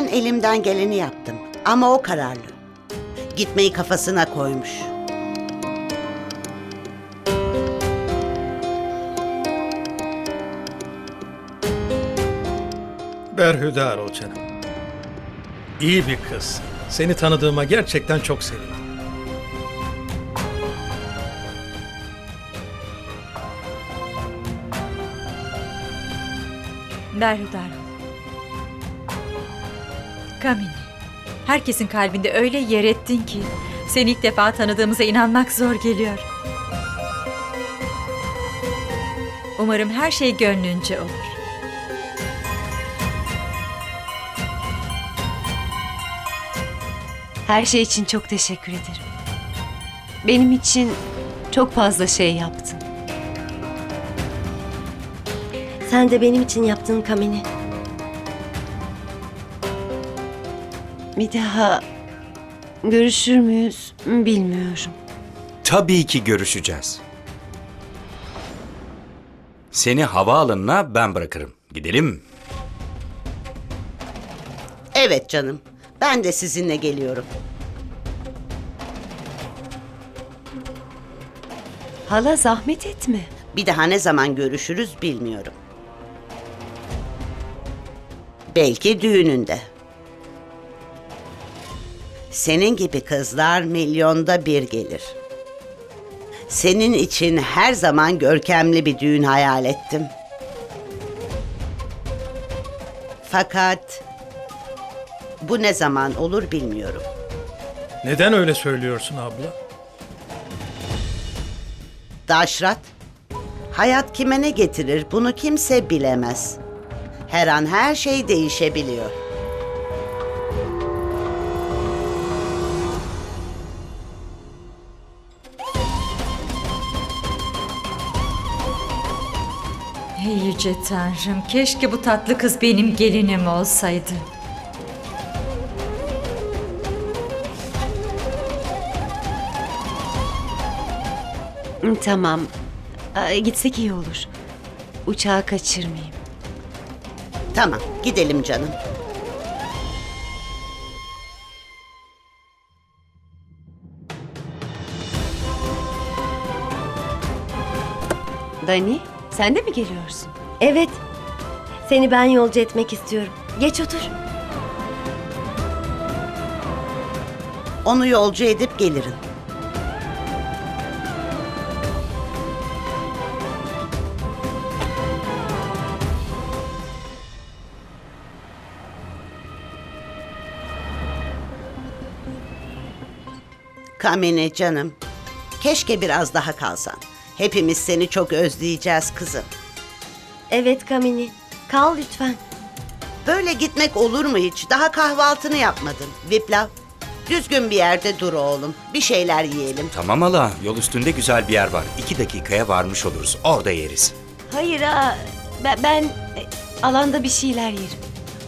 Ben elimden geleni yaptım ama o kararlı. Gitmeyi kafasına koymuş. Berhudar ol canım. İyi bir kız. Seni tanıdığıma gerçekten çok sevindim. Berhudar ol. Kamini, herkesin kalbinde öyle yer ettin ki seni ilk defa tanıdığımıza inanmak zor geliyor. Umarım her şey gönlünce olur. Her şey için çok teşekkür ederim. Benim için çok fazla şey yaptın. Sen de benim için yaptın Kamini. Bir daha görüşür müyüz bilmiyorum. Tabii ki görüşeceğiz. Seni havaalanına ben bırakırım. Gidelim. Evet canım. Ben de sizinle geliyorum. Hala zahmet etme. Bir daha ne zaman görüşürüz bilmiyorum. Belki düğününde. Senin gibi kızlar milyonda bir gelir. Senin için her zaman görkemli bir düğün hayal ettim. Fakat bu ne zaman olur bilmiyorum. Neden öyle söylüyorsun abla? Daşrat, hayat kime ne getirir bunu kimse bilemez. Her an her şey değişebiliyor. Yüce tanrım, keşke bu tatlı kız benim gelinim olsaydı. Tamam. Aa, Gitsek iyi olur. Uçağı kaçırmayayım. Tamam, gidelim canım. Dani, sen de mi geliyorsun? Evet. Seni ben yolcu etmek istiyorum. Geç otur. Onu yolcu edip gelirim. Kamine canım. Keşke biraz daha kalsan. Hepimiz seni çok özleyeceğiz kızım. Evet Kamini. Kal lütfen. Böyle gitmek olur mu hiç? Daha kahvaltını yapmadın. Viplav, düzgün bir yerde dur oğlum. Bir şeyler yiyelim. Tamam hala. Yol üstünde güzel bir yer var. İki dakikaya varmış oluruz. Orada yeriz. Hayır ha. Ben, ben e, alanda bir şeyler yerim.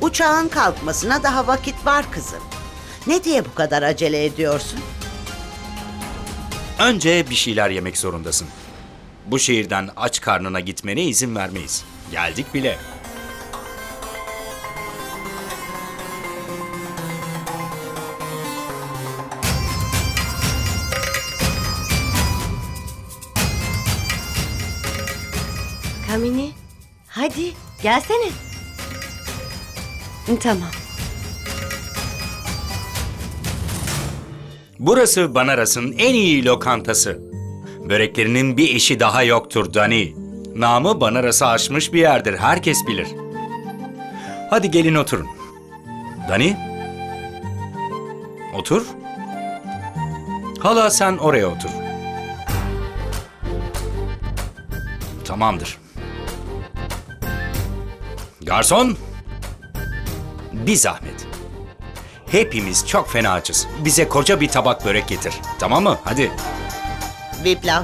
Uçağın kalkmasına daha vakit var kızım. Ne diye bu kadar acele ediyorsun? Önce bir şeyler yemek zorundasın. Bu şehirden aç karnına gitmene izin vermeyiz. Geldik bile. Kamini. Hadi gelsene. Tamam. Burası Banaras'ın en iyi lokantası. Böreklerinin bir eşi daha yoktur Dani. Namı Banaras'ı aşmış bir yerdir. Herkes bilir. Hadi gelin oturun. Dani? Otur. Hala sen oraya otur. Tamamdır. Garson! Bir zahmet. Hepimiz çok fena açız. Bize koca bir tabak börek getir. Tamam mı? Hadi. Viplav,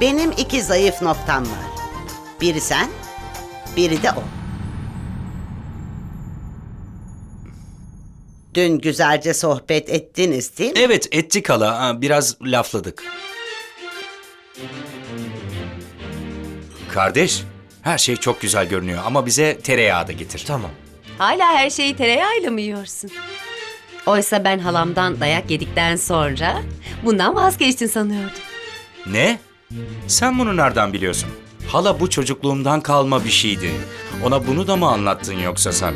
benim iki zayıf noktam var. Biri sen, biri de o. Dün güzelce sohbet ettiniz değil mi? Evet ettik hala. Ha, Biraz lafladık. Kardeş, her şey çok güzel görünüyor ama bize tereyağı da getir. Tamam. Hala her şeyi tereyağıyla mı yiyorsun? Oysa ben halamdan dayak yedikten sonra bundan vazgeçtin sanıyordum. Ne? Sen bunu nereden biliyorsun? Hala bu çocukluğumdan kalma bir şeydi. Ona bunu da mı anlattın yoksa sen?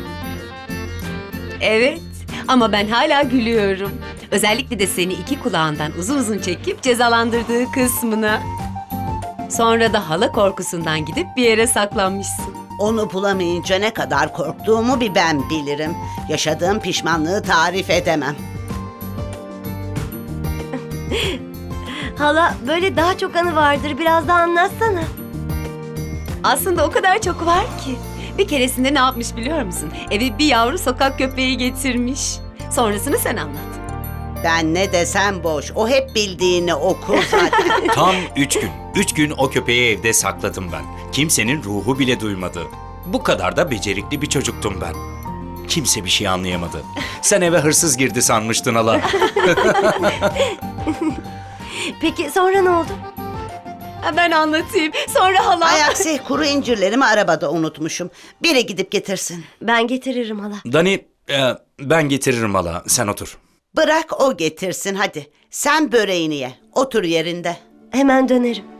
Evet ama ben hala gülüyorum. Özellikle de seni iki kulağından uzun uzun çekip cezalandırdığı kısmına. Sonra da hala korkusundan gidip bir yere saklanmışsın. Onu bulamayınca ne kadar korktuğumu bir ben bilirim. Yaşadığım pişmanlığı tarif edemem. Hala böyle daha çok anı vardır. Biraz daha anlatsana. Aslında o kadar çok var ki. Bir keresinde ne yapmış biliyor musun? Eve bir yavru sokak köpeği getirmiş. Sonrasını sen anlat. Ben ne desem boş. O hep bildiğini okur zaten. Tam üç gün. Üç gün o köpeği evde sakladım ben. Kimsenin ruhu bile duymadı. Bu kadar da becerikli bir çocuktum ben. Kimse bir şey anlayamadı. Sen eve hırsız girdi sanmıştın hala. Peki sonra ne oldu? Ha, ben anlatayım. Sonra hala... Ay aksi kuru incirlerimi arabada unutmuşum. Biri gidip getirsin. Ben getiririm hala. Dani, e, ben getiririm hala. Sen otur. Bırak o getirsin hadi. Sen böreğini ye. Otur yerinde. Hemen dönerim.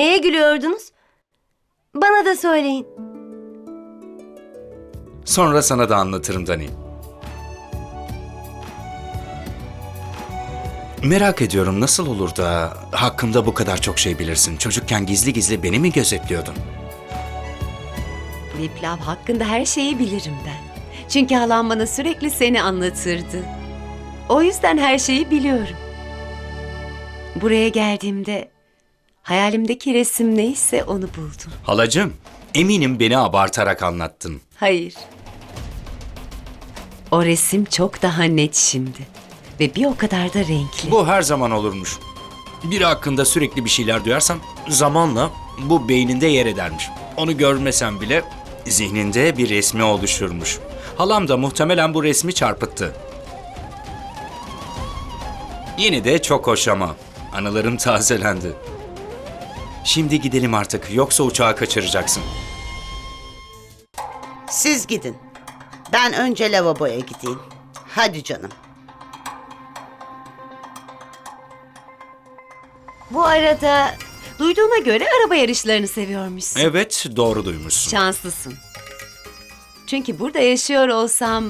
Neye gülüyordunuz? Bana da söyleyin. Sonra sana da anlatırım Dani. Merak ediyorum nasıl olur da hakkımda bu kadar çok şey bilirsin. Çocukken gizli gizli beni mi gözetliyordun? Viplav hakkında her şeyi bilirim ben. Çünkü halam bana sürekli seni anlatırdı. O yüzden her şeyi biliyorum. Buraya geldiğimde hayalimdeki resim neyse onu buldum. Halacığım, eminim beni abartarak anlattın. Hayır. O resim çok daha net şimdi. Ve bir o kadar da renkli. Bu her zaman olurmuş. Biri hakkında sürekli bir şeyler duyarsam zamanla bu beyninde yer edermiş. Onu görmesem bile zihninde bir resmi oluşurmuş. Halam da muhtemelen bu resmi çarpıttı. Yine de çok hoş ama anılarım tazelendi. Şimdi gidelim artık yoksa uçağı kaçıracaksın. Siz gidin. Ben önce lavaboya gideyim. Hadi canım. Bu arada duyduğuma göre araba yarışlarını seviyormuşsun. Evet doğru duymuşsun. Şanslısın. Çünkü burada yaşıyor olsam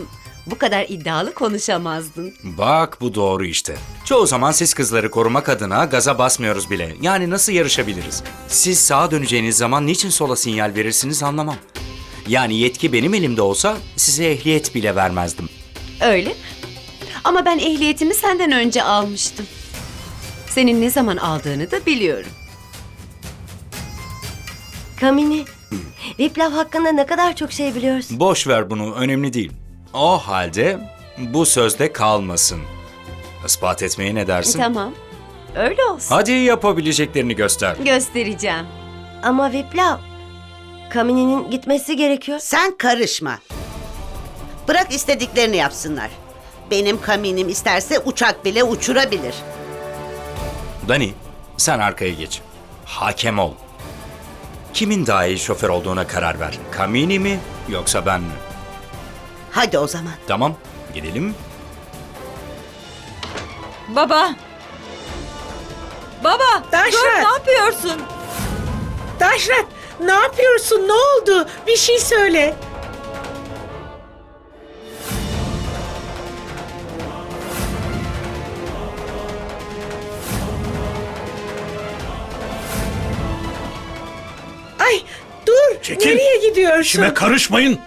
bu kadar iddialı konuşamazdın. Bak bu doğru işte. Çoğu zaman siz kızları korumak adına gaza basmıyoruz bile. Yani nasıl yarışabiliriz? Siz sağa döneceğiniz zaman niçin sola sinyal verirsiniz anlamam. Yani yetki benim elimde olsa size ehliyet bile vermezdim. Öyle? Ama ben ehliyetimi senden önce almıştım. Senin ne zaman aldığını da biliyorum. Kamini. Viplav hakkında ne kadar çok şey biliyorsun. Boş ver bunu önemli değil. O halde bu sözde kalmasın. Ispat etmeye ne dersin? Tamam. Öyle olsun. Hadi yapabileceklerini göster. Göstereceğim. Ama Viplav, Kamini'nin gitmesi gerekiyor. Sen karışma. Bırak istediklerini yapsınlar. Benim kaminim isterse uçak bile uçurabilir. Dani, sen arkaya geç. Hakem ol. Kimin daha iyi şoför olduğuna karar ver. Kamini mi yoksa ben mi? Hadi o zaman. Tamam, gidelim. Baba! Baba! Daşrat! Dur ne yapıyorsun? Daşrat ne yapıyorsun? Ne oldu? Bir şey söyle. Ay dur. Çekil. Nereye gidiyorsun? İşime karışmayın.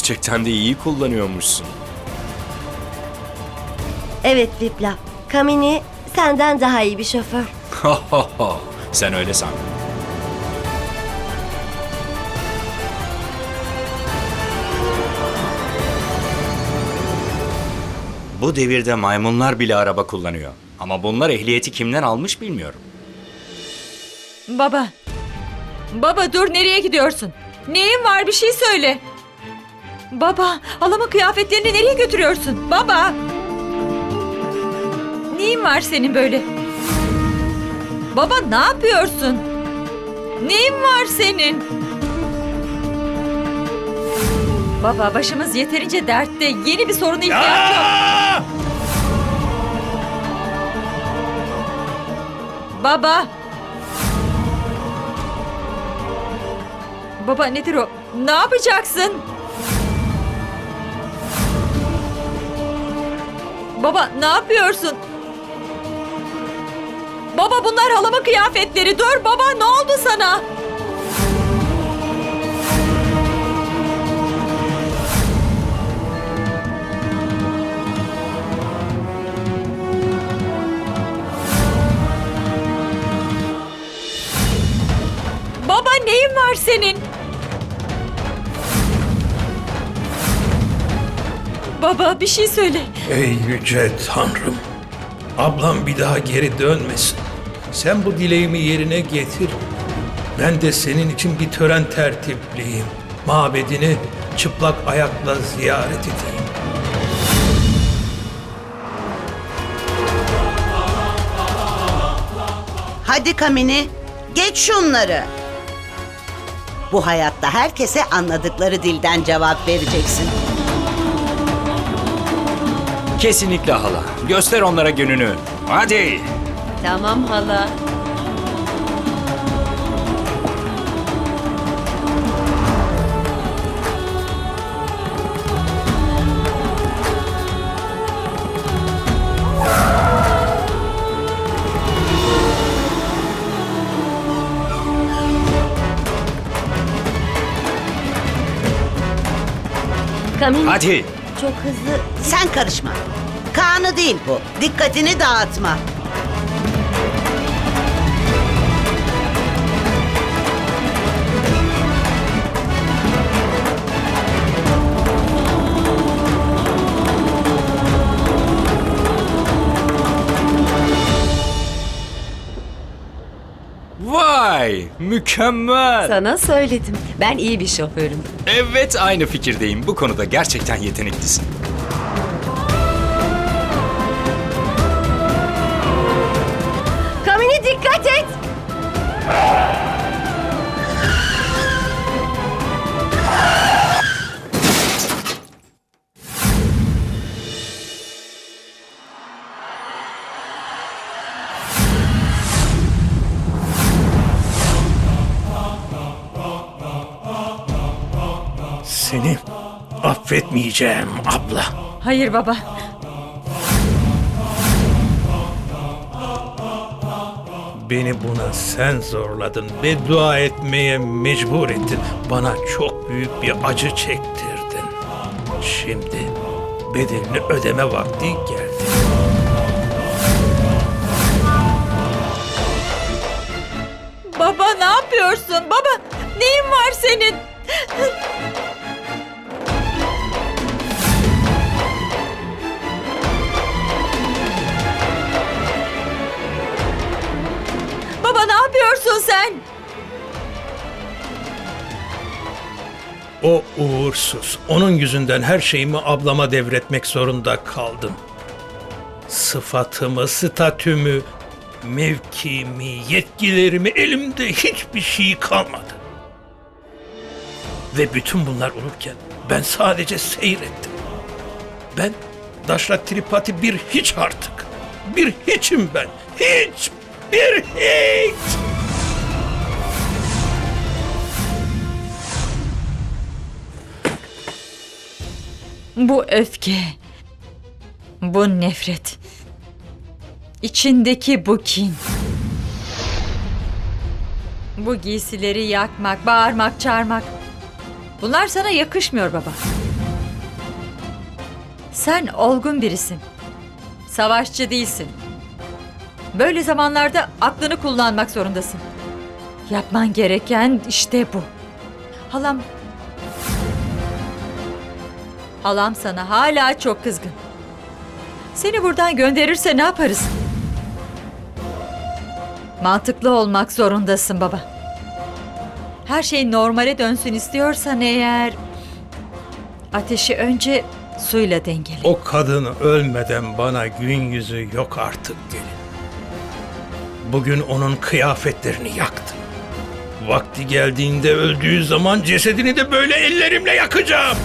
Gerçekten de iyi kullanıyormuşsun. Evet Vipla. Kamini senden daha iyi bir şoför. Sen öyle san. Bu devirde maymunlar bile araba kullanıyor. Ama bunlar ehliyeti kimden almış bilmiyorum. Baba. Baba dur nereye gidiyorsun? Neyin var bir şey söyle. Baba halama kıyafetlerini nereye götürüyorsun? Baba. Neyin var senin böyle? Baba ne yapıyorsun? Neyin var senin? Baba başımız yeterince dertte. Yeni bir soruna ihtiyaç yok. Baba. Baba nedir o? Ne yapacaksın? Baba ne yapıyorsun? Baba bunlar halama kıyafetleri. Dur baba ne oldu sana? Baba neyin var senin? Baba bir şey söyle. Ey yüce Tanrım! Ablam bir daha geri dönmesin. Sen bu dileğimi yerine getir. Ben de senin için bir tören tertipleyeyim. Mabedini çıplak ayakla ziyaret edeyim. Hadi Kamini, geç şunları. Bu hayatta herkese anladıkları dilden cevap vereceksin. Kesinlikle hala. Göster onlara gününü. Hadi. Tamam hala. Hadi. çok hızlı. Sen karışma. Kaan'ı değil bu. Dikkatini dağıtma. Vay, mükemmel. Sana söyledim. Ben iyi bir şoförüm. Evet, aynı fikirdeyim. Bu konuda gerçekten yeteneklisin. Seni affetmeyeceğim abla. Hayır baba. Beni buna sen zorladın ve dua etmeye mecbur ettin. Bana çok büyük bir acı çektirdin. Şimdi bedelini ödeme vakti geldi. Baba ne yapıyorsun? Baba neyin var senin? Yapıyorsun sen? O uğursuz. Onun yüzünden her şeyimi ablama devretmek zorunda kaldım. Sıfatımı, statümü, mevkimi, yetkilerimi elimde hiçbir şey kalmadı. Ve bütün bunlar olurken ben sadece seyrettim. Ben Daşra Tripati bir hiç artık. Bir hiçim ben. Hiç. Bir hiç. Bu öfke, bu nefret, içindeki bu kin. Bu giysileri yakmak, bağırmak, çağırmak. Bunlar sana yakışmıyor baba. Sen olgun birisin. Savaşçı değilsin. Böyle zamanlarda aklını kullanmak zorundasın. Yapman gereken işte bu. Halam... Halam sana hala çok kızgın. Seni buradan gönderirse ne yaparız? Mantıklı olmak zorundasın baba. Her şey normale dönsün istiyorsan eğer... Ateşi önce suyla dengele. O kadın ölmeden bana gün yüzü yok artık gelin. Bugün onun kıyafetlerini yaktım. Vakti geldiğinde öldüğü zaman cesedini de böyle ellerimle yakacağım.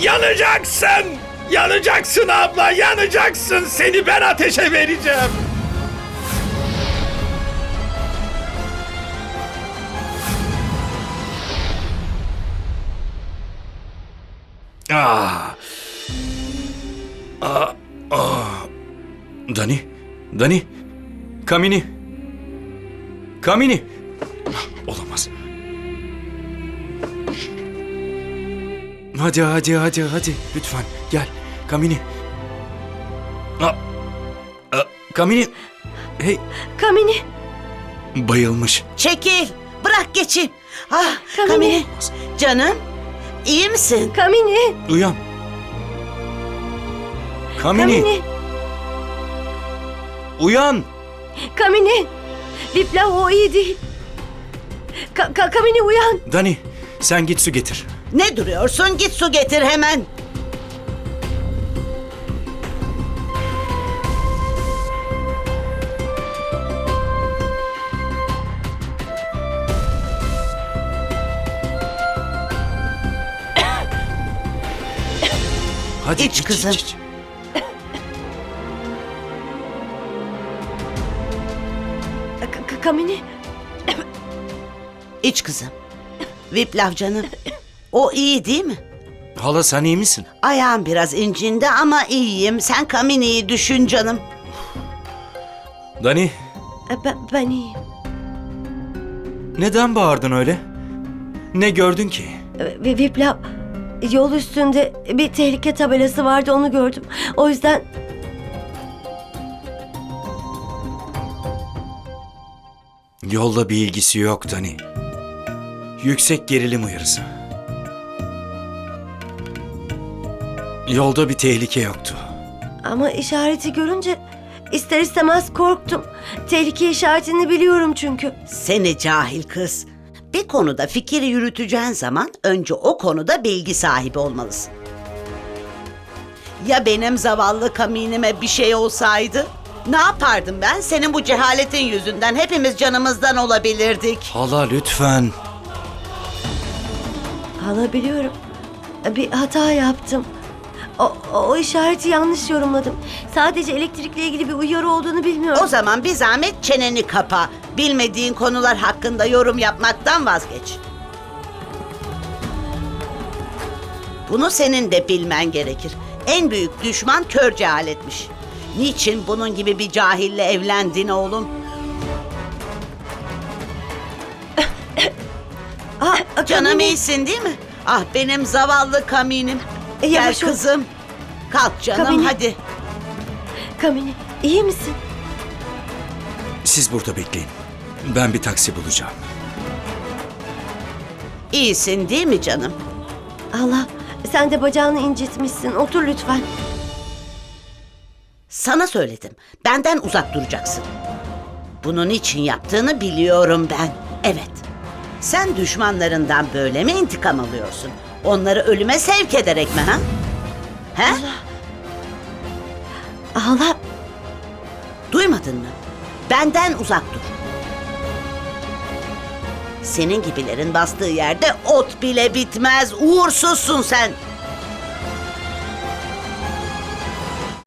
Yanacaksın! Yanacaksın abla, yanacaksın. Seni ben ateşe vereceğim. Ah. Ah. Ah. Dani. Dani. Kamini. Kamini. Olamaz. Hadi hadi hadi hadi lütfen gel. Kamini. Ah. Ah, Kamini. Hey Kamini, bayılmış. Çekil. Bırak geçeyim. Ah Kamini. Kamini. Canım. iyi misin? Kamini, Uyan. Kamini. Kamini, Uyan. Kamini. Vipla o iyi değil. Ka- Ka- Kamini uyan. Dani sen git su getir. Ne duruyorsun? Git su getir hemen. Hadi İç kızım. Ka- Kamini, İç kızım. Viplav canım. O iyi değil mi? Hala sen iyi misin? Ayağım biraz incindi ama iyiyim. Sen Kamini'yi düşün canım. Dani E, ben, ben iyiyim. neden bağırdın öyle? Ne gördün ki? E, Ve Vipla yol üstünde bir tehlike tabelası vardı onu gördüm. O yüzden Yolla bir ilgisi yok Dani. Yüksek gerilim uyarısı. Yolda bir tehlike yoktu. ama işareti görünce ister istemez korktum. Tehlike işaretini biliyorum çünkü. Seni cahil kız. Bir konuda fikir yürüteceğin zaman önce o konuda bilgi sahibi olmalısın. Ya benim zavallı kaminime bir şey olsaydı? Ne yapardım ben? Senin bu cehaletin yüzünden hepimiz canımızdan olabilirdik. Hala lütfen. Alabiliyorum. Bir hata yaptım. O, o işareti yanlış yorumladım. Sadece elektrikle ilgili bir uyarı olduğunu bilmiyorum. O zaman bir zahmet çeneni kapa. Bilmediğin konular hakkında yorum yapmaktan vazgeç. Bunu senin de bilmen gerekir. En büyük düşman kör cehaletmiş. Niçin bunun gibi bir cahille evlendin oğlum? Ah, Canım Kamini. iyisin değil mi? Ah benim zavallı kaminim. E, Gel yavaş ol. kızım. Kalk canım Kamini. hadi. Kamini iyi misin? Siz burada bekleyin. Ben bir taksi bulacağım. İyisin değil mi canım? Allah sen de bacağını incitmişsin. Otur lütfen. Sana söyledim. Benden uzak duracaksın. Bunun için yaptığını biliyorum ben. Evet. Sen düşmanlarından böyle mi intikam alıyorsun? Onları ölüme sevk ederek mi ha? He? Allah Duymadın mı? Benden uzak dur. Senin gibilerin bastığı yerde ot bile bitmez. Uğursuzsun sen.